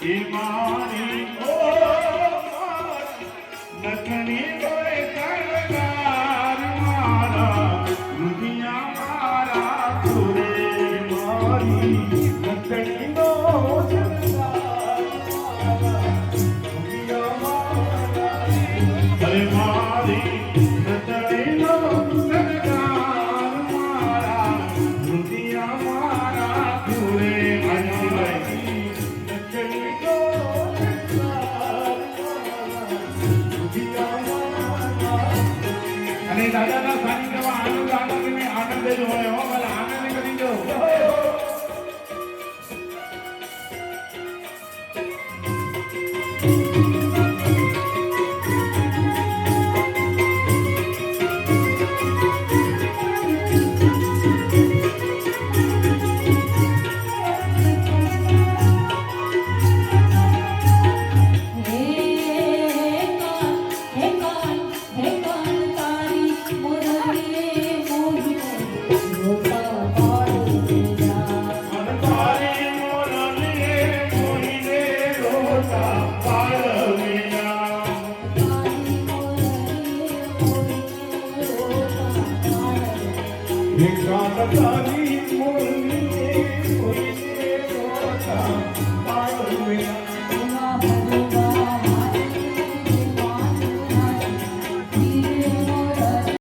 Hare Mari, Hare Mari, Hare Mari, Hare Mari, Hare Mari, Hare Mari, Hare Mari, Hare Mari, Hare Mari, Hare Mari, અને દાદાના સાનિધ્યમાં આનંદ આનંદ આનંદ જ હોય. હો, ભલે આનંદ કરી દો. Ik ga naar Tani.